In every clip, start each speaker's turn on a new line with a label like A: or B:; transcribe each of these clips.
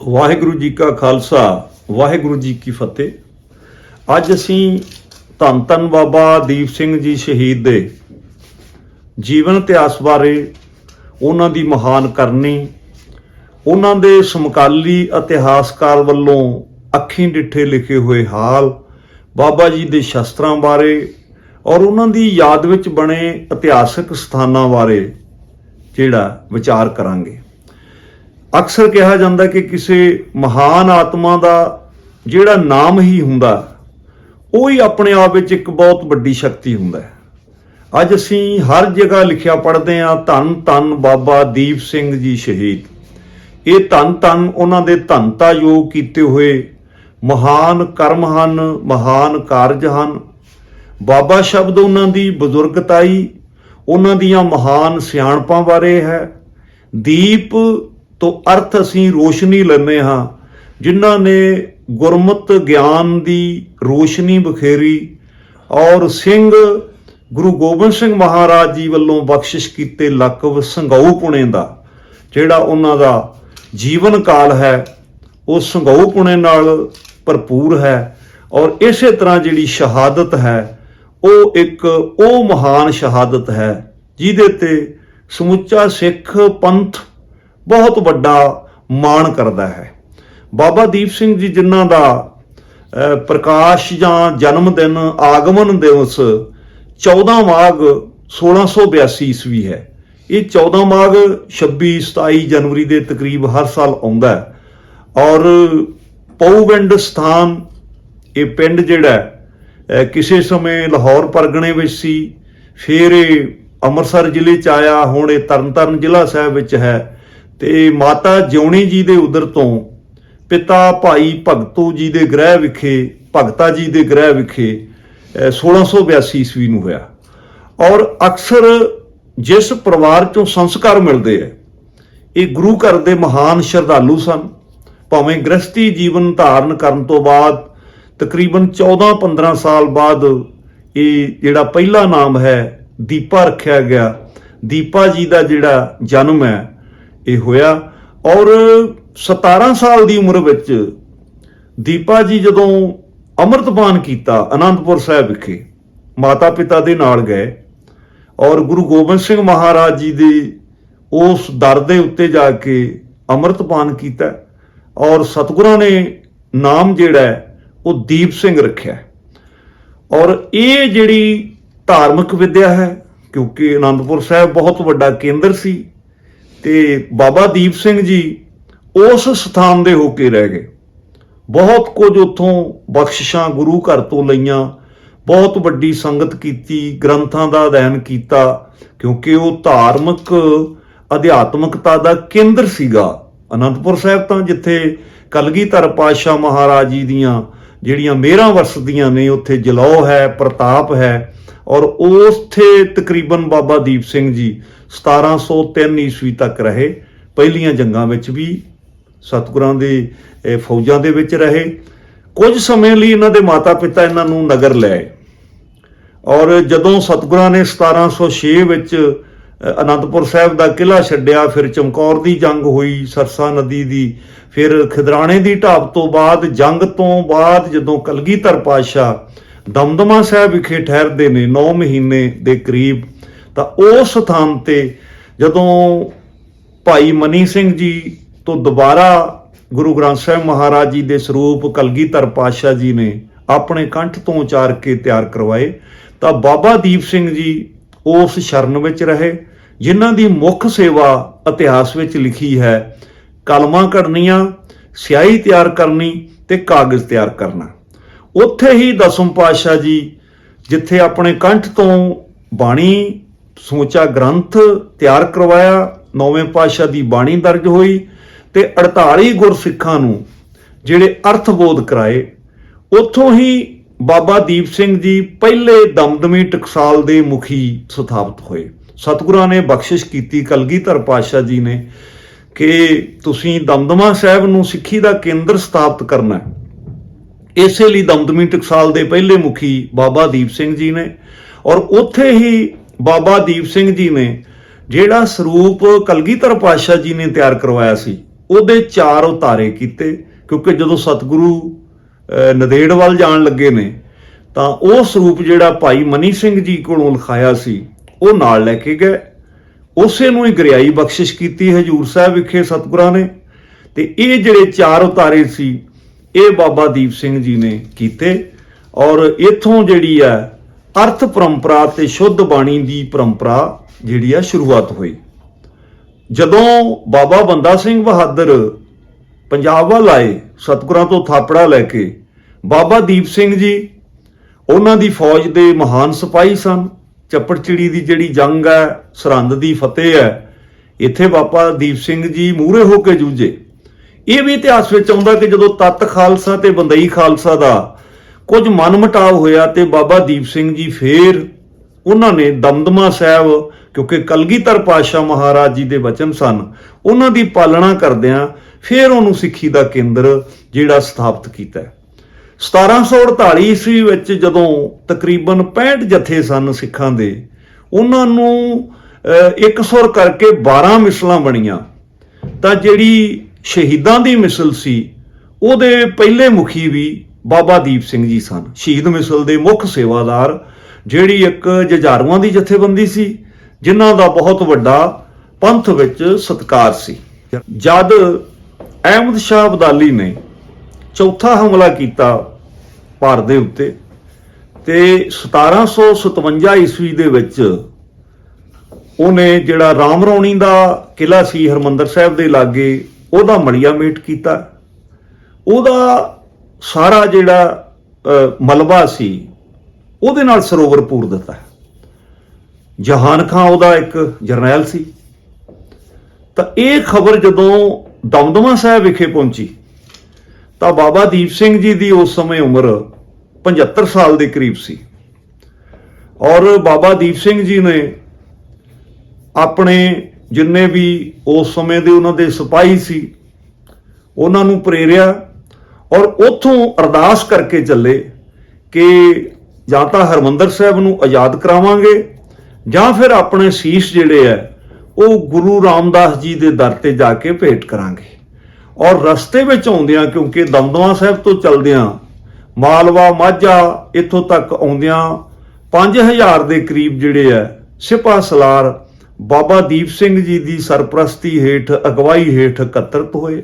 A: ਵਾਹਿਗੁਰੂ ਜੀ ਕਾ ਖਾਲਸਾ, ਵਾਹਿਗੁਰੂ ਜੀ ਕੀ ਫਤਿਹ। ਅੱਜ ਅਸੀਂ ਧੰਨ ਧੰਨ ਬਾਬਾ ਦੀਪ ਸਿੰਘ ਜੀ ਸ਼ਹੀਦ ਦੇ ਜੀਵਨ ਇਤਿਹਾਸ ਬਾਰੇ, ਉਹਨਾਂ ਦੀ ਮਹਾਨ ਕਰਨੀ, ਉਹਨਾਂ ਦੇ ਸਮਕਾਲੀ ਇਤਿਹਾਸਕਾਰ ਵੱਲੋਂ ਅੱਖੀਂ ਡਿੱਠੇ ਲਿਖੇ ਹੋਏ ਹਾਲ, ਬਾਬਾ ਜੀ ਦੇ ਸ਼ਸਤਰਾਂ ਬਾਰੇ ਔਰ ਉਹਨਾਂ ਦੀ ਯਾਦ ਵਿੱਚ ਬਣੇ ਇਤਿਹਾਸਕ ਸਥਾਨਾਂ ਬਾਰੇ ਜਿਹੜਾ ਵਿਚਾਰ ਕਰਾਂਗੇ। ਅਕਸਰ ਕਿਹਾ ਜਾਂਦਾ ਕਿ ਕਿਸੇ ਮਹਾਨ ਆਤਮਾ ਦਾ ਜਿਹੜਾ ਨਾਮ ਹੀ ਹੁੰਦਾ, ਉਹ ਹੀ ਆਪਣੇ ਆਪ ਵਿੱਚ ਇੱਕ ਬਹੁਤ ਵੱਡੀ ਸ਼ਕਤੀ ਹੁੰਦਾ ਹੈ। ਅੱਜ ਅਸੀਂ ਹਰ ਜਗ੍ਹਾ ਲਿਖਿਆ ਪੜ੍ਹਦੇ ਹਾਂ, ਧੰਨ ਧੰਨ ਬਾਬਾ ਦੀਪ ਸਿੰਘ ਜੀ ਸ਼ਹੀਦ। ਇਹ ਧੰਨ ਧੰਨ ਉਹਨਾਂ ਦੇ ਧੰਨਤਾ ਯੋਗ ਕੀਤੇ ਹੋਏ ਮਹਾਨ ਕਰਮ ਹਨ, ਮਹਾਨ ਕਾਰਜ ਹਨ। ਬਾਬਾ ਸ਼ਬਦ ਉਹਨਾਂ ਦੀ ਬਜ਼ੁਰਗਤਾਈ, ਉਹਨਾਂ ਦੀਆਂ ਮਹਾਨ ਸਿਆਣਪਾਂ ਬਾਰੇ ਹੈ। ਦੀਪ ਤੋਂ ਅਰਥ ਅਸੀਂ ਰੋਸ਼ਨੀ ਲੈਂਦੇ ਹਾਂ। ਜਿਨ੍ਹਾਂ ਨੇ ਗੁਰਮਤ ਗਿਆਨ ਦੀ ਰੋਸ਼ਨੀ ਬਖੇਰੀ ਔਰ ਸਿੰਘ ਗੁਰੂ ਗੋਬਿੰਦ ਸਿੰਘ ਮਹਾਰਾਜ ਜੀ ਵੱਲੋਂ ਬਖਸ਼ਿਸ਼ ਕੀਤੇ ਲਕਬ ਸੰਘਾਊ ਪੁਣੇ ਦਾ, ਜਿਹੜਾ ਉਹਨਾਂ ਦਾ ਜੀਵਨ ਕਾਲ ਹੈ, ਉਹ ਸੰਘਾਊ ਪੁਣੇ ਨਾਲ ਭਰਪੂਰ ਹੈ ਔਰ ਇਸੇ ਤਰ੍ਹਾਂ ਜਿਹੜੀ ਸ਼ਹਾਦਤ ਹੈ, ਉਹ ਇੱਕ ਉਹ ਮਹਾਨ ਸ਼ਹਾਦਤ ਹੈ, ਜਿਹਦੇ ਤੇ ਸਮੁੱਚਾ ਸਿੱਖ ਪੰਥ ਬਹੁਤ ਵੱਡਾ ਮਾਣ ਕਰਦਾ ਹੈ। ਬਾਬਾ ਦੀਪ ਸਿੰਘ ਜੀ ਜਿਨ੍ਹਾਂ ਦਾ ਪ੍ਰਕਾਸ਼ ਜਾਂ ਜਨਮ ਦਿਨ ਆਗਮਨ ਦਿਵਸ 14 ਮਾਘ 1682 ਈਸਵੀ ਹੈ। ਇਹ 14 ਮਾਘ 26 27 ਜਨਵਰੀ ਦੇ ਤਕਰੀਬ ਹਰ ਸਾਲ ਆਉਂਦਾ ਹੈ ਔਰ ਪਉਵਿੰਡ ਸਥਾਨ, ਇਹ ਪਿੰਡ ਜਿਹੜਾ ਕਿਸੇ ਸਮੇਂ ਲਾਹੌਰ ਪਰਗਣੇ ਵਿੱਚ ਸੀ, ਫਿਰ ਇਹ ਅੰਮ੍ਰਿਤਸਰ ਜ਼ਿਲ੍ਹੇ ਚ ਆਇਆ, ਹੁਣ ਇਹ ਤਰਨਤਾਰਨ ਜ਼ਿਲ੍ਹਾ ਸਾਹਿਬ ਵਿੱਚ ਹੈ। ਤੇ ਮਾਤਾ ਜਿਉਣੀ ਜੀ ਦੇ ਉਦਰ ਤੋਂ ਪਿਤਾ ਭਾਈ ਭਗਤੂ ਜੀ ਦੇ ਗ੍ਰਹਿ ਵਿਖੇ, ਭਗਤਾ ਜੀ ਦੇ ਗ੍ਰਹਿ ਵਿਖੇ, ਅਹ 1682 ਈਸਵੀ ਨੂੰ ਹੋਇਆ। ਔਰ ਅਕਸਰ ਜਿਸ ਪਰਿਵਾਰ ਚੋਂ ਸੰਸਕਾਰ ਮਿਲਦੇ ਆ ਇਹ ਗੁਰੂ ਘਰ ਦੇ ਮਹਾਨ ਸ਼ਰਧਾਲੂ ਸਨ। ਭਾਵੇਂ ਗ੍ਰਸਤੀ ਜੀਵਨ ਧਾਰਨ ਕਰਨ ਤੋਂ ਬਾਅਦ ਤਕਰੀਬਨ 14-15 ਸਾਲ ਬਾਅਦ ਇਹ ਜਿਹੜਾ ਪਹਿਲਾ ਨਾਮ ਹੈ, ਦੀਪਾ ਰੱਖਿਆ ਗਿਆ। ਦੀਪਾ ਜੀ ਦਾ ਜਿਹੜਾ ਜਨਮ ਹੈ ਇਹ ਹੋਇਆ। ਔਰ 17 ਸਾਲ ਦੀ ਉਮਰ ਵਿੱਚ ਦੀਪਾ ਜੀ ਜਦੋਂ ਅੰਮ੍ਰਿਤਪਾਨ ਕੀਤਾ ਅਨੰਦਪੁਰ ਸਾਹਿਬ ਵਿਖੇ, ਮਾਤਾ ਪਿਤਾ ਦੇ ਨਾਲ ਗਏ ਔਰ ਗੁਰੂ ਗੋਬਿੰਦ ਸਿੰਘ ਮਹਾਰਾਜ ਜੀ ਦੇ ਉਸ ਦਰ ਦੇ ਉੱਤੇ ਜਾ ਕੇ ਅੰਮ੍ਰਿਤਪਾਨ ਕੀਤਾ ਔਰ ਸਤਿਗੁਰਾਂ ਨੇ ਨਾਮ ਜਿਹੜਾ ਉਹ ਦੀਪ ਸਿੰਘ ਰੱਖਿਆ। ਔਰ ਇਹ ਜਿਹੜੀ ਧਾਰਮਿਕ ਵਿਦਿਆ ਹੈ, ਕਿਉਂਕਿ ਅਨੰਦਪੁਰ ਸਾਹਿਬ ਬਹੁਤ ਵੱਡਾ ਕੇਂਦਰ ਸੀ ਤੇ ਬਾਬਾ ਦੀਪ ਸਿੰਘ ਜੀ ਉਸ ਸਥਾਨ ਦੇ ਹੋ ਕੇ ਰਹਿ ਗਏ। ਬਹੁਤ ਕੁਝ ਉੱਥੋਂ ਬਖਸ਼ਿਸ਼ਾਂ ਗੁਰੂ ਘਰ ਤੋਂ ਲਈਆਂ। ਬਹੁਤ ਵੱਡੀ ਸੰਗਤ ਕੀਤੀ, ਗ੍ਰੰਥਾਂ ਦਾ ਅਧਿਐਨ ਕੀਤਾ, ਕਿਉਂਕਿ ਉਹ ਧਾਰਮਿਕ, ਅਧਿਆਤਮਿਕਤਾ ਦਾ ਕੇਂਦਰ ਸੀਗਾ। ਅਨੰਦਪੁਰ ਸਾਹਿਬ ਤਾਂ ਜਿੱਥੇ ਕਲਗੀਧਰ ਪਾਤਸ਼ਾਹ ਮਹਾਰਾਜ ਜੀ ਦੀਆਂ, ਜਿਹੜੀਆਂ ਮੇਰਾਂ ਵਰਸਦੀਆਂ ਨੇ, ਉੱਥੇ ਜਲੌ ਹੈ, ਪ੍ਰਤਾਪ ਹੈ ਔਰ ਉਥੇ ਤਕਰੀਬਨ ਬਾਬਾ ਦੀਪ ਸਿੰਘ ਜੀ 1703 ਈਸਵੀ ਤੱਕ ਰਹੇ। ਪਹਿਲੀਆਂ ਜੰਗਾਂ ਵਿੱਚ ਵੀ ਸਤਿਗੁਰਾਂ ਦੇ ਫੌਜਾਂ ਦੇ ਵਿੱਚ ਰਹੇ। ਕੁਝ ਸਮੇਂ ਲਈ ਇਹਨਾਂ ਦੇ ਮਾਤਾ-ਪਿਤਾ ਇਹਨਾਂ ਨੂੰ ਨਗਰ ਲੈ ਔਰ ਜਦੋਂ ਸਤਿਗੁਰਾਂ ਨੇ 1706 ਵਿੱਚ ਅਨੰਦਪੁਰ ਸਾਹਿਬ ਦਾ ਕਿਲ੍ਹਾ ਛੱਡਿਆ, ਫਿਰ ਚਮਕੌਰ ਦੀ ਜੰਗ ਹੋਈ, ਸਰਸਾ ਨਦੀ ਦੀ, ਫਿਰ ਖਿਦਰਾਣੇ ਦੀ ਢਾਬ ਤੋਂ ਬਾਅਦ, ਜੰਗ ਤੋਂ ਬਾਅਦ ਜਦੋਂ ਕਲਗੀਧਰ ਪਾਤਸ਼ਾਹ ਦਮਦਮਾ ਸਾਹਿਬ ਵਿਖੇ ਠਹਿਰਦੇ ਨੇ 9 ਮਹੀਨੇ ਦੇ ਕਰੀਬ, ਤਾਂ ਉਸ ਸਥਾਨ ਤੇ ਜਦੋਂ ਭਾਈ ਮਨੀ ਸਿੰਘ ਜੀ ਤੋਂ ਦੁਬਾਰਾ ਗੁਰੂ ਗ੍ਰੰਥ ਸਾਹਿਬ ਮਹਾਰਾਜ ਜੀ ਦੇ ਸਰੂਪ ਕਲਗੀਧਰ ਪਾਤਸ਼ਾਹ ਜੀ ਨੇ ਆਪਣੇ ਕੰਠ ਤੋਂ ਉਚਾਰ ਕੇ ਤਿਆਰ ਕਰਵਾਏ, ਤਾਂ ਬਾਬਾ ਦੀਪ ਸਿੰਘ ਜੀ ਉਸ ਸ਼ਰਨ ਵਿੱਚ ਰਹੇ, ਜਿਨ੍ਹਾਂ ਦੀ ਮੁੱਖ ਸੇਵਾ ਇਤਿਹਾਸ ਵਿੱਚ ਲਿਖੀ ਹੈ, ਕਲਮਾਂ ਘੜਨੀਆਂ ਸਿਆਹੀ ਤਿਆਰ ਕਰਨੀ ਤੇ ਕਾਗਜ਼ ਤਿਆਰ ਕਰਨਾ। ਉੱਥੇ ਹੀ ਦਸਮ ਪਾਤਸ਼ਾਹ ਜੀ, ਜਿੱਥੇ ਆਪਣੇ ਕੰਠ ਤੋਂ ਬਾਣੀ ਸਮੁੱਚਾ ਗ੍ਰੰਥ ਤਿਆਰ ਕਰਵਾਇਆ, ਨੌਵੇਂ ਪਾਤਸ਼ਾਹ ਦੀ ਬਾਣੀ ਦਰਜ ਹੋਈ ਤੇ 48 ਗੁਰਸਿੱਖਾਂ ਨੂੰ ਜਿਹੜੇ ਅਰਥ ਬੋਧ ਕਰਾਏ, ਉੱਥੋਂ ਹੀ ਬਾਬਾ ਦੀਪ ਸਿੰਘ ਜੀ ਪਹਿਲੇ ਦਮਦਮੀ ਟਕਸਾਲ ਦੇ ਮੁਖੀ ਸਥਾਪਿਤ ਹੋਏ। ਸਤਿਗੁਰਾਂ ਨੇ ਬਖਸ਼ਿਸ਼ ਕੀਤੀ, ਕਲਗੀਧਰ ਪਾਤਸ਼ਾਹ ਜੀ ਨੇ ਕਿ ਤੁਸੀਂ ਦਮਦਮਾ ਸਾਹਿਬ ਨੂੰ ਸਿੱਖੀ ਦਾ ਕੇਂਦਰ ਸਥਾਪਿਤ ਕਰਨਾ ਹੈ। ਇਸੇ ਲਈ ਦਮਦਮੀ ਟਕਸਾਲ ਦੇ ਪਹਿਲੇ ਮੁਖੀ ਬਾਬਾ ਦੀਪ ਸਿੰਘ ਜੀ ਨੇ ਔਰ ਉੱਥੇ ਹੀ ਬਾਬਾ ਦੀਪ ਸਿੰਘ ਜੀ ਨੇ ਜਿਹੜਾ ਸਰੂਪ ਕਲਗੀਧਰ ਪਾਤਸ਼ਾਹ ਜੀ ਨੇ ਤਿਆਰ ਕਰਵਾਇਆ ਸੀ, ਉਹਦੇ ਚਾਰ ਉਤਾਰੇ ਕੀਤੇ, ਕਿਉਂਕਿ ਜਦੋਂ ਸਤਿਗੁਰੂ ਨਦੇੜ ਵੱਲ ਜਾਣ ਲੱਗੇ ਨੇ, ਤਾਂ ਉਹ ਸਰੂਪ ਜਿਹੜਾ ਭਾਈ ਮਨੀ ਸਿੰਘ ਜੀ ਕੋਲੋਂ ਲਿਖਾਇਆ ਸੀ, ਉਹ ਨਾਲ ਲੈ ਕੇ ਗਏ। ਉਸੇ ਨੂੰ ਹੀ ਗਰਿਆਈ ਬਖਸ਼ਿਸ਼ ਕੀਤੀ ਹਜੂਰ ਸਾਹਿਬ ਵਿਖੇ ਸਤਿਗੁਰਾਂ ਨੇ। ਤੇ ਇਹ ਜਿਹੜੇ ਚਾਰ ਉਤਾਰੇ ਸੀ ਇਹ ਬਾਬਾ ਦੀਪ ਸਿੰਘ ਜੀ ਨੇ ਕੀਤੇ ਔਰ ਇਥੋਂ ਜਿਹੜੀ ਹੈ ਅਰਥ ਪਰੰਪਰਾ ਤੇ ਸ਼ੁੱਧ ਬਾਣੀ ਦੀ ਪਰੰਪਰਾ ਜਿਹੜੀ ਆ ਸ਼ੁਰੂਆਤ ਹੋਈ। ਜਦੋਂ ਬਾਬਾ ਬੰਦਾ ਸਿੰਘ ਬਹਾਦਰ ਪੰਜਾਬ ਵੱਲ ਆਏ, ਸਤਿਗੁਰਾਂ ਤੋਂ ਥਾਪੜਾ ਲੈ ਕੇ, ਬਾਬਾ ਦੀਪ ਸਿੰਘ ਜੀ ਉਹਨਾਂ ਦੀ ਫੌਜ ਦੇ ਮਹਾਨ ਸਿਪਾਹੀ ਸਨ। ਚੱਪੜਚਿੜੀ ਦੀ ਜਿਹੜੀ ਜੰਗ ਹੈ, ਸਰਹੰਦ ਦੀ ਫਤਿਹ ਹੈ, ਇੱਥੇ ਬਾਬਾ ਦੀਪ ਸਿੰਘ ਜੀ ਮੂਹਰੇ ਹੋ ਕੇ ਜੂਝੇ। ਇਹ ਵੀ ਇਤਿਹਾਸ ਵਿੱਚ ਆਉਂਦਾ ਕਿ ਜਦੋਂ ਤਤ ਖਾਲਸਾ ਤੇ ਬੰਦਈ ਖਾਲਸਾ ਦਾ ਕੁਝ ਮਨਮਟਾਵ ਹੋਇਆ ਤੇ ਬਾਬਾ ਦੀਪ ਸਿੰਘ ਜੀ ਫੇਰ ਉਹਨਾਂ ਨੇ ਦਮਦਮਾ ਸਾਹਿਬ, ਕਿਉਂਕਿ ਕਲਗੀਧਰ ਪਾਤਸ਼ਾਹ ਮਹਾਰਾਜ ਜੀ ਦੇ ਵਚਨ ਸਨ, ਉਹਨਾਂ ਦੀ ਪਾਲਣਾ ਕਰਦਿਆਂ ਫਿਰ ਉਹਨੂੰ ਸਿੱਖੀ ਦਾ ਕੇਂਦਰ ਜਿਹੜਾ ਸਥਾਪਿਤ ਕੀਤਾ 1748 ਈਸਵੀ ਵਿੱਚ ਜਦੋਂ ਤਕਰੀਬਨ 65 ਜਥੇ ਸਨ ਸਿੱਖਾਂ ਦੇ, ਉਹਨਾਂ ਨੂੰ ਇੱਕ ਸੁਰ ਕਰਕੇ 12 ਮਿਸਲਾਂ ਬਣੀਆਂ। ਤਾਂ ਜਿਹੜੀ ਸ਼ਹੀਦਾਂ ਦੀ ਮਿਸਲ ਸੀ। ਉਹਦੇ ਪਹਿਲੇ ਮੁਖੀ ਵੀ ਬਾਬਾ ਦੀਪ ਸਿੰਘ ਜੀ ਸਨ। ਸ਼ਹੀਦ ਮਿਸਲ ਦੇ ਮੁੱਖ ਸੇਵਾਦਾਰ ਜਿਹੜੀ ਇੱਕ ਜਜਾਰੂਆਂ ਦੀ ਜਥੇਬੰਦੀ ਸੀ, ਜਿਨ੍ਹਾਂ ਦਾ ਬਹੁਤ ਵੱਡਾ ਪੰਥ ਵਿੱਚ ਸਤਕਾਰ ਸੀ। ਜਦ ਅਹਿਮਦ ਸ਼ਾਹ ਅਬਦਾਲੀ ਨੇ ਚੌਥਾ ਹਮਲਾ ਕੀਤਾ ਭਾਰਤ ਦੇ ਉੱਤੇ ਤੇ 1757 ਈਸਵੀ ਦੇ ਵਿੱਚ ਉਹਨੇ ਜਿਹੜਾ ਰਾਮ ਰੌਣੀ ਦਾ ਕਿਲਾ ਸੀ ਹਰਮੰਦਰ ਸਾਹਿਬ ਦੇ ਲਾਗੇ ਉਹਦਾ ਮਲੀਆ ਮੇਟ ਕੀਤਾ। ਉਹਦਾ ਸਾਰਾ ਜਿਹੜਾ ਮਲਬਾ ਸੀ, ਉਹਦੇ ਨਾਲ ਸਰੋਵਰ ਪੂਰ ਦਿੱਤਾ। ਜਹਾਨ ਖਾਂ ਉਹਦਾ ਇੱਕ ਜਰਨੈਲ ਸੀ। ਤਾਂ ਇਹ ਖਬਰ ਜਦੋਂ ਦਮਦਮਾ ਸਾਹਿਬ ਵਿਖੇ ਪਹੁੰਚੀ, ਤਾਂ ਬਾਬਾ ਦੀਪ ਸਿੰਘ ਜੀ ਦੀ ਉਸ ਸਮੇਂ ਉਮਰ 75 ਸਾਲ ਦੇ ਕਰੀਬ ਸੀ। ਔਰ ਬਾਬਾ ਦੀਪ ਸਿੰਘ ਜੀ ਨੇ ਆਪਣੇ ਜਿੰਨੇ ਵੀ ਉਸ ਸਮੇਂ ਦੇ ਉਹਨਾਂ ਦੇ ਸਿਪਾਹੀ ਸੀ, ਉਹਨਾਂ ਨੂੰ ਪ੍ਰੇਰਿਆ ਔਰ ਉੱਥੋਂ ਅਰਦਾਸ ਕਰਕੇ ਚੱਲੇ ਕਿ ਜਾਂ ਤਾਂ ਹਰਮੰਦਰ ਸਾਹਿਬ ਨੂੰ ਆਜ਼ਾਦ ਕਰਾਵਾਂਗੇ ਜਾਂ ਫਿਰ ਆਪਣੇ ਸੀਸ ਜਿਹੜੇ ਆ ਉਹ ਗੁਰੂ ਰਾਮਦਾਸ ਜੀ ਦੇ ਦਰ ਤੇ ਜਾ ਕੇ ਭੇਟ ਕਰਾਂਗੇ। ਔਰ ਰਸਤੇ ਵਿੱਚ ਆਉਂਦਿਆਂ, ਕਿਉਂਕਿ ਦਮਦਮਾ ਸਾਹਿਬ ਤੋਂ ਚੱਲਦਿਆਂ ਮਾਲਵਾ, ਮਾਝਾ ਇੱਥੋਂ ਤੱਕ ਆਉਂਦਿਆਂ 5000 ਦੇ ਕਰੀਬ ਜਿਹੜੇ ਆ ਸਿਪਾ ਸਲਾਰ ਬਾਬਾ ਦੀਪ ਸਿੰਘ ਜੀ ਦੀ ਸਰਪ੍ਰਸਤੀ ਹੇਠ ਅਗਵਾਈ ਹੇਠ ਇਕੱਤਰਤ ਹੋਏ।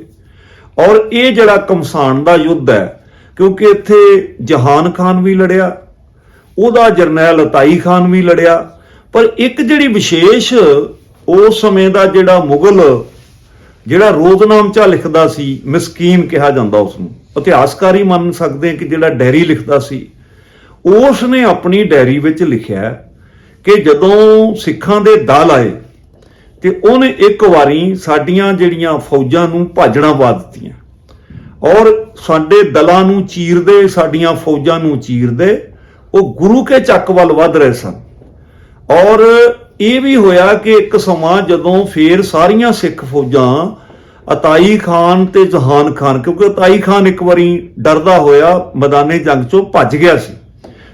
A: ਔਰ ਇਹ ਜਿਹੜਾ ਕਮਸਾਨ ਦਾ ਯੁੱਧ ਹੈ, ਕਿਉਂਕਿ ਇੱਥੇ ਜਹਾਨ ਖਾਨ ਵੀ ਲੜਿਆ, ਉਹਦਾ ਜਰਨੈਲ ਅਤਾਈ ਖਾਨ ਵੀ ਲੜਿਆ, ਪਰ ਇੱਕ ਜਿਹੜੀ ਵਿਸ਼ੇਸ਼ ਉਸ ਸਮੇਂ ਦਾ ਜਿਹੜਾ ਮੁਗਲ, ਜਿਹੜਾ ਰੋਜ਼ਨਾਮਚਾ ਲਿਖਦਾ ਸੀ, ਮਿਸਕੀਨ ਕਿਹਾ ਜਾਂਦਾ ਉਸ ਨੂੰ ਇਤਿਹਾਸਕਾਰੀ ਮੰਨ ਸਕਦੇ ਕਿ ਜਿਹੜਾ ਡੈਰੀ ਲਿਖਦਾ ਸੀ, ਉਸ ਨੇ ਆਪਣੀ ਡੈਰੀ ਵਿੱਚ ਲਿਖਿਆ ਕਿ ਜਦੋਂ ਸਿੱਖਾਂ ਦੇ ਦਲ ਆਏ ਤੇ ਉਹਨੇ ਇੱਕ ਵਾਰੀ ਸਾਡੀਆਂ ਜਿਹੜੀਆਂ ਫੌਜਾਂ ਨੂੰ ਭਾਜਣਾ ਪਾ ਦਿੱਤੀਆਂ। ਔਰ ਸਾਡੇ ਦਲਾਂ ਨੂੰ ਚੀਰਦੇ, ਸਾਡੀਆਂ ਫੌਜਾਂ ਨੂੰ ਚੀਰਦੇ, ਉਹ ਗੁਰੂ ਕੇ ਚੱਕ ਵੱਲ ਵੱਧ ਰਹੇ ਸਨ। ਔਰ ਇਹ ਵੀ ਹੋਇਆ ਕਿ ਇੱਕ ਸਮਾਂ ਜਦੋਂ ਫੇਰ ਸਾਰੀਆਂ ਸਿੱਖ ਫੌਜਾਂ ਅਤਾਈ ਖਾਨ ਤੇ ਜਹਾਨ ਖਾਨ, ਕਿਉਂਕਿ ਅਤਾਈ ਖਾਨ ਇੱਕ ਵਾਰੀ ਡਰਦਾ ਹੋਇਆ ਮੈਦਾਨੇ ਜੰਗ ਚੋਂ ਭੱਜ ਗਿਆ ਸੀ।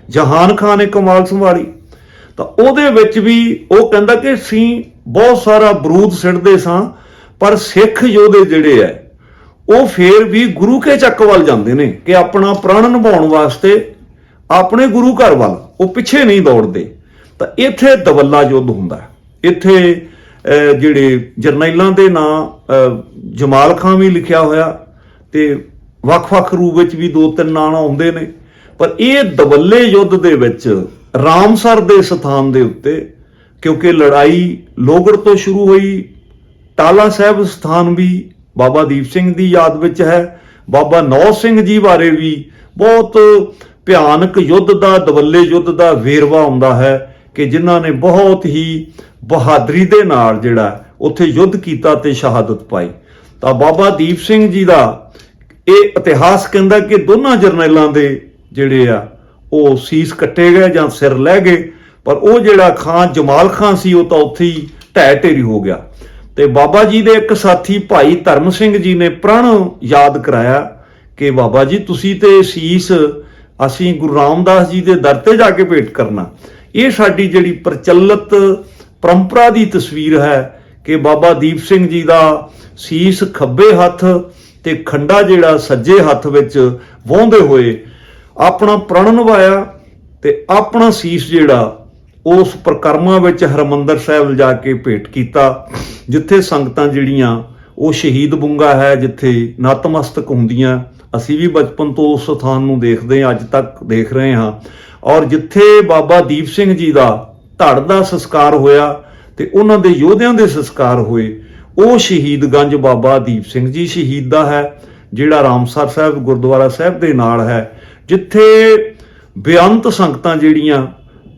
A: ਜਹਾਨ ਖਾਨ ਨੇ ਕਮਾਲ ਸੰਭਾਲੀ। ਤਾਂ ਉਹਦੇ ਵਿੱਚ ਵੀ ਉਹ ਕਹਿੰਦਾ ਕਿ ਅਸੀਂ ਬਹੁਤ ਸਾਰਾ ਬਰੂਦ ਸਿੱਟਦੇ ਸਾਂ, ਪਰ ਸਿੱਖ ਯੋਧੇ ਜਿਹੜੇ ਐ, ਉਹ ਫੇਰ ਵੀ ਗੁਰੂ ਕੇ ਚੱਕ ਵੱਲ ਜਾਂਦੇ ਨੇ ਕਿ ਆਪਣਾ ਪ੍ਰਾਣ ਨਿਭਾਉਣ ਵਾਸਤੇ ਆਪਣੇ ਗੁਰੂ ਘਰ ਵੱਲ, ਉਹ ਪਿੱਛੇ ਨਹੀਂ ਦੌੜਦੇ। ਤਾਂ ਇੱਥੇ ਦਵੱਲਾ ਯੁੱਧ ਹੁੰਦਾ। ਇੱਥੇ ਜਿਹੜੇ ਜਰਨੈਲਾਂ ਦੇ ਨਾਂ ਜਮਾਲ ਖਾਨ ਵੀ ਲਿਖਿਆ ਹੋਇਆ ਤੇ ਵੱਖ-ਵੱਖ ਰੂਪ ਵਿੱਚ ਵੀ ਦੋ ਤਿੰਨ ਨਾਂ ਆਉਂਦੇ ਨੇ। ਪਰ ਇਹ ਦਵੱਲੇ ਯੁੱਧ ਦੇ ਵਿੱਚ ਰਾਮਸਰ ਦੇ ਸਥਾਨ ਦੇ ਉੱਤੇ, ਕਿਉਂਕਿ ਲੜਾਈ ਲੋਗੜ ਤੋਂ ਸ਼ੁਰੂ ਹੋਈ, ਟਾਲਾ ਸਾਹਿਬ ਸਥਾਨ ਵੀ ਬਾਬਾ ਦੀਪ ਸਿੰਘ ਦੀ ਯਾਦ ਵਿੱਚ ਹੈ, ਬਾਬਾ ਨੌ ਸਿੰਘ ਜੀ ਬਾਰੇ ਵੀ ਬਹੁਤ ਭਿਆਨਕ ਯੁੱਧ ਦਾ, ਦਵੱਲੇ ਯੁੱਧ ਦਾ ਵੇਰਵਾ ਆਉਂਦਾ ਹੈ ਕਿ ਜਿਨ੍ਹਾਂ ਨੇ ਬਹੁਤ ਹੀ ਬਹਾਦਰੀ ਦੇ ਨਾਲ ਜਿਹੜਾ ਉੱਥੇ ਯੁੱਧ ਕੀਤਾ ਤੇ ਸ਼ਹਾਦਤ ਪਾਈ। ਤਾਂ ਬਾਬਾ ਦੀਪ ਸਿੰਘ ਜੀ ਦਾ ਇਹ ਇਤਿਹਾਸ ਕਹਿੰਦਾ ਕਿ ਦੋਨਾਂ ਜਰਨੈਲਾਂ ਦੇ ਜਿਹੜੇ ਆ ਉਹ ਸੀਸ ਕੱਟੇ ਗਏ ਜਾਂ ਸਿਰ ਲੈ ਗਏ, ਪਰ ਉਹ ਜਿਹੜਾ ਖਾਨ ਜਮਾਲ ਖਾਨ ਸੀ, ਉਹ ਤਾਂ ਉੱਥੇ ਹੀ ਢਹਿ ਢੇਰੀ ਹੋ ਗਿਆ। ਤੇ ਬਾਬਾ ਜੀ ਦੇ ਇੱਕ ਸਾਥੀ ਭਾਈ ਧਰਮ ਸਿੰਘ ਜੀ ਨੇ ਪ੍ਰਣ ਯਾਦ ਕਰਾਇਆ ਕਿ ਬਾਬਾ ਜੀ, ਤੁਸੀਂ ਤੇ ਸੀਸ ਅਸੀਂ ਗੁਰੂ ਰਾਮਦਾਸ ਜੀ ਦੇ ਦਰ ਤੇ ਜਾ ਕੇ ਭੇਟ ਕਰਨਾ। ਇਹ ਸਾਡੀ ਜਿਹੜੀ ਪ੍ਰਚਲਿਤ ਪਰੰਪਰਾ ਦੀ ਤਸਵੀਰ ਹੈ ਕਿ ਬਾਬਾ ਦੀਪ ਸਿੰਘ ਜੀ ਦਾ ਸੀਸ ਖੱਬੇ ਹੱਥ ਤੇ ਖੰਡਾ ਜਿਹੜਾ ਸੱਜੇ ਹੱਥ ਵਿੱਚ ਵਾਹੁੰਦੇ ਹੋਏ ਆਪਣਾ ਪ੍ਰਣ ਨਿਭਾਇਆ ਤੇ ਆਪਣਾ ਸੀਸ ਜਿਹੜਾ ਉਸ ਪ੍ਰਕਰਮਾਂ ਵਿੱਚ ਹਰਮੰਦਰ ਸਾਹਿਬ ਜਾ ਕੇ ਭੇਟ ਕੀਤਾ, ਜਿੱਥੇ ਸੰਗਤਾਂ ਜਿਹੜੀਆਂ ਉਹ ਸ਼ਹੀਦ ਬੁੰਗਾ ਹੈ, ਜਿੱਥੇ ਨਤਮਸਤਕ ਹੁੰਦੀਆਂ। ਅਸੀਂ ਵੀ ਬਚਪਨ ਤੋਂ ਉਸ ਸਥਾਨ ਨੂੰ ਦੇਖਦੇ ਹਾਂ, ਅੱਜ ਤੱਕ ਦੇਖ ਰਹੇ ਹਾਂ। ਔਰ ਜਿੱਥੇ ਬਾਬਾ ਦੀਪ ਸਿੰਘ ਜੀ ਦਾ ਧੜ ਦਾ ਸੰਸਕਾਰ ਹੋਇਆ ਤੇ ਉਹਨਾਂ ਦੇ ਯੋਧਿਆਂ ਦੇ ਸੰਸਕਾਰ ਹੋਏ, ਉਹ ਸ਼ਹੀਦਗੰਜ ਬਾਬਾ ਦੀਪ ਸਿੰਘ ਜੀ ਸ਼ਹੀਦ ਦਾ ਹੈ, ਜਿਹੜਾ ਰਾਮਸਰ ਸਾਹਿਬ, ਗੁਰਦੁਆਰਾ ਸਾਹਿਬ ਦੇ ਨਾਲ ਹੈ। ਜਿੱਥੇ ਬੇਅੰਤ ਸੰਗਤਾਂ ਜਿਹੜੀਆਂ,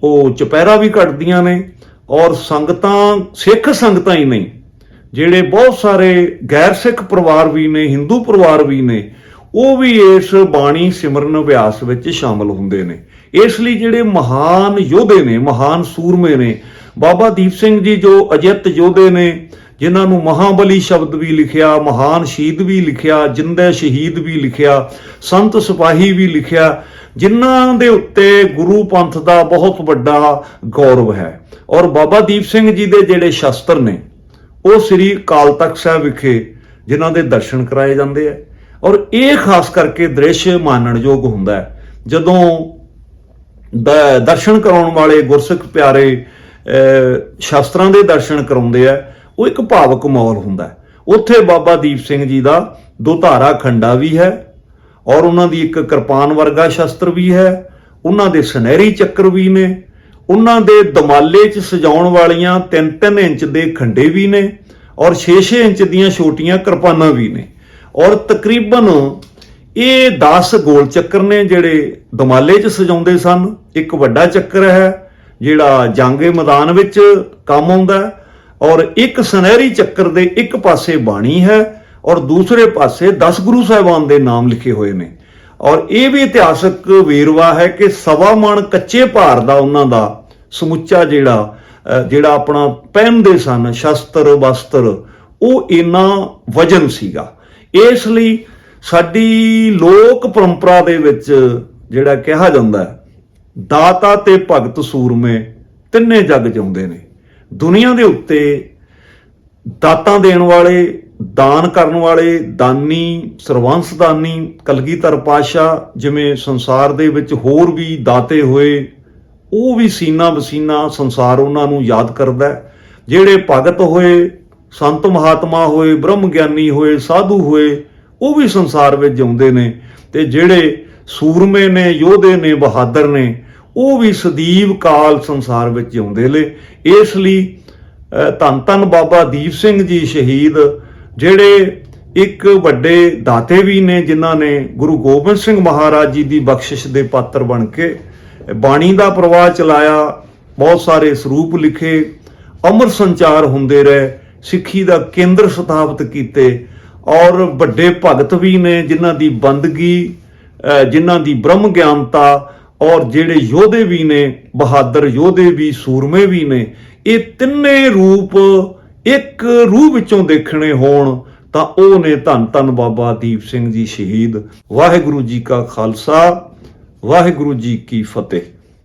A: ਉਹ ਚੁਪਹਿਰਾ ਵੀ ਕੱਟਦੀਆਂ ਨੇ ਔਰ ਸੰਗਤਾਂ, ਸਿੱਖ ਸੰਗਤਾਂ ਹੀ ਨਹੀਂ, ਜਿਹੜੇ ਬਹੁਤ ਸਾਰੇ ਗੈਰ ਸਿੱਖ ਪਰਿਵਾਰ ਵੀ ਨੇ, ਹਿੰਦੂ ਪਰਿਵਾਰ ਵੀ ਨੇ, ਉਹ ਵੀ ਇਸ ਬਾਣੀ ਸਿਮਰਨ ਅਭਿਆਸ ਵਿੱਚ ਸ਼ਾਮਲ ਹੁੰਦੇ ਨੇ। ਇਸ ਲਈ ਜਿਹੜੇ ਮਹਾਨ ਯੋਧੇ ਨੇ, ਮਹਾਨ ਸੂਰਮੇ ਨੇ, ਬਾਬਾ ਦੀਪ ਸਿੰਘ ਜੀ ਜੋ ਅਜਿੱਤ ਯੋਧੇ ਨੇ ਜਿਨ੍ਹਾਂ ਨੂੰ ਮਹਾਬਲੀ ਸ਼ਬਦ ਵੀ ਲਿਖਿਆ ਮਹਾਨ ਸ਼ਹੀਦ ਵੀ ਲਿਖਿਆ ਜਿੰਦੇ ਸ਼ਹੀਦ ਵੀ ਲਿਖਿਆ ਸੰਤ ਸਿਪਾਹੀ ਵੀ ਲਿਖਿਆ ਜਿਨ੍ਹਾਂ ਦੇ ਉੱਤੇ ਗੁਰੂ ਪੰਥ ਦਾ ਬਹੁਤ ਵੱਡਾ ਗੌਰਵ ਹੈ। ਔਰ ਬਾਬਾ ਦੀਪ ਸਿੰਘ ਜੀ ਦੇ ਜਿਹੜੇ ਸ਼ਸਤਰ ਨੇ ਉਹ ਸ੍ਰੀ ਅਕਾਲ ਤਖਤ ਸਾਹਿਬ ਵਿਖੇ ਜਿਨ੍ਹਾਂ ਦੇ ਦਰਸ਼ਨ ਕਰਾਏ ਜਾਂਦੇ ਆ। ਔਰ ਇਹ ਖਾਸ ਕਰਕੇ ਦ੍ਰਿਸ਼ ਮਾਨਣਯੋਗ ਹੁੰਦਾ ਹੈ। ਜਦੋਂ ਦ- ਦਰਸ਼ਨ ਕਰਾਉਣ ਵਾਲੇ ਗੁਰਸਿੱਖ ਪਿਆਰੇ ਅਹ, ਸ਼ਾਸਤਰਾਂ ਦੇ ਦਰਸ਼ਨ ਕਰਾਉਂਦੇ ਆ ਉਹ ਇੱਕ ਭਾਵਕ ਮਾਹੌਲ ਹੁੰਦਾ ਉੱਥੇ ਬਾਬਾ ਦੀਪ ਸਿੰਘ ਜੀ ਦਾ ਦੋ ਧਾਰਾ ਖੰਡਾ ਵੀ ਹੈ ਔਰ ਉਹਨਾਂ ਦੀ ਇੱਕ ਕਿਰਪਾਨ ਵਰਗਾ ਸ਼ਸਤਰ ਵੀ ਹੈ, ਉਹਨਾਂ ਦੇ ਸੁਨਹਿਰੀ ਚੱਕਰ ਵੀ ਨੇ, ਉਹਨਾਂ ਦੇ ਦਮਾਲੇ 'ਚ ਸਜਾਉਣ ਵਾਲੀਆਂ 3-3 ਇੰਚ ਦੇ ਖੰਡੇ ਵੀ ਨੇ ਔਰ 6-6 ਇੰਚ ਦੀਆਂ ਛੋਟੀਆਂ ਕਿਰਪਾਨਾਂ ਵੀ ਨੇ ਔਰ ਤਕਰੀਬਨ ਇਹ 10 ਗੋਲ ਚੱਕਰ ਨੇ ਜਿਹੜੇ ਦਮਾਲੇ 'ਚ ਸਜਾਉਂਦੇ ਸਨ। ਇੱਕ ਵੱਡਾ ਚੱਕਰ ਹੈ ਜਿਹੜਾ ਜਾਂਗੇ ਮੈਦਾਨ ਵਿੱਚ ਕੰਮ ਆਉਂਦਾ ਔਰ ਇੱਕ ਸੁਨਹਿਰੀ ਚੱਕਰ ਦੇ ਇੱਕ ਪਾਸੇ ਬਾਣੀ ਹੈ ਔਰ ਦੂਸਰੇ ਪਾਸੇ 10 ਗੁਰੂ ਸਾਹਿਬਾਨ ਦੇ ਨਾਮ ਲਿਖੇ ਹੋਏ ਨੇ। ਔਰ ਇਹ ਵੀ ਇਤਿਹਾਸਕ ਵੇਰਵਾ ਹੈ ਕਿ ਸਵਾ ਮਣ ਕੱਚੇ ਭਾਰ ਦਾ ਉਹਨਾਂ ਦਾ ਸਮੁੱਚਾ ਜਿਹੜਾ ਜਿਹੜਾ ਆਪਣਾ ਪਹਿਨਦੇ ਸਨ, ਸ਼ਸਤਰ, ਵਸਤਰ, ਉਹ ਇੰਨਾ ਵਜਨ ਸੀਗਾ। ਇਸ ਲਈ ਸਾਡੀ ਲੋਕ ਪਰੰਪਰਾ ਦੇ ਵਿੱਚ ਜਿਹੜਾ ਕਿਹਾ ਜਾਂਦਾ ਦਾਤਾ ਤੇ ਭਗਤ ਸੂਰਮੇ ਤਿੰਨੇ ਜੱਗ ਜਿਉਂਦੇ ਨੇ। ਦੁਨੀਆ ਦੇ ਉੱਤੇ ਦਾਤਾਂ ਦੇਣ ਵਾਲੇ, ਦਾਨ ਕਰਨ ਵਾਲੇ, ਦਾਨੀ ਸਰਵੰਸ ਦਾਨੀ ਕਲਗੀਧਰ ਪਾਸ਼ਾ ਜਿਵੇਂ ਸੰਸਾਰ ਦੇ ਵਿੱਚ ਹੋਰ ਵੀ ਦਾਤੇ ਹੋਏ, ਉਹ ਵੀ ਸੀਨਾ ਵਸੀਨਾ ਸੰਸਾਰ ਉਹਨਾਂ ਨੂੰ ਯਾਦ ਕਰਦਾ ਜਿਹੜੇ ਭਗਤ ਹੋਏ, ਸੰਤ ਮਹਾਤਮਾ ਹੋਏ, ਬ੍ਰਹਮ ਗਿਆਨੀ ਹੋਏ, ਸਾਧੂ ਹੋਏ, ਉਹ ਵੀ ਸੰਸਾਰ ਵਿੱਚ ਜਿਉਂਦੇ ਨੇ ਤੇ ਜਿਹੜੇ ਸੂਰਮੇ ਨੇ, ਯੋਧੇ ਨੇ, ਬਹਾਦਰ ਨੇ ਉਹ ਵੀ ਸਦੀਵ ਕਾਲ ਸੰਸਾਰ ਵਿੱਚ ਜਿਉਂਦੇ ਨੇ। ਇਸ ਲਈ ਧੰਨ ਧੰਨ ਬਾਬਾ ਦੀਪ ਸਿੰਘ ਜੀ ਸ਼ਹੀਦ, ਜਿਹੜੇ ਇੱਕ ਵੱਡੇ ਦਾਤੇ ਵੀ ਨੇ, ਜਿਨ੍ਹਾਂ ਨੇ ਗੁਰੂ ਗੋਬਿੰਦ ਸਿੰਘ ਮਹਾਰਾਜ ਜੀ ਦੀ ਬਖਸ਼ਿਸ਼ ਦੇ ਪਾਤਰ ਬਣ ਕੇ ਬਾਣੀ ਦਾ ਪ੍ਰਵਾਹ ਚਲਾਇਆ, ਬਹੁਤ ਸਾਰੇ ਸਰੂਪ ਲਿਖੇ, ਅਮਰ ਸੰਚਾਰ ਹੁੰਦੇ ਰਹੇ, ਸਿੱਖੀ ਦਾ ਕੇਂਦਰ ਸਥਾਪਿਤ ਕੀਤੇ, ਔਰ ਵੱਡੇ ਭਗਤ ਵੀ ਨੇ, ਜਿਨ੍ਹਾਂ ਦੀ ਬੰਦਗੀ ਜਿਨ੍ਹਾਂ ਦੀ ਬ੍ਰਹਮ ਗਿਆਨਤਾ ਔਰ ਜਿਹੜੇ ਯੋਧੇ ਵੀ ਨੇ, ਬਹਾਦਰ ਯੋਧੇ ਵੀ, ਸੂਰਮੇ ਵੀ ਨੇ, ਇਹ ਤਿੰਨੇ ਰੂਪ ਇੱਕ ਰੂਹ ਵਿੱਚੋਂ ਦੇਖਣੇ ਹੋਣ, ਤਾਂ ਉਹ ਨੇ ਧੰਨ ਧੰਨ ਬਾਬਾ ਦੀਪ ਸਿੰਘ ਜੀ ਸ਼ਹੀਦ। ਵਾਹਿਗੁਰੂ ਜੀ ਕਾ ਖਾਲਸਾ, ਵਾਹਿਗੁਰੂ ਜੀ ਕੀ ਫਤਿਹ।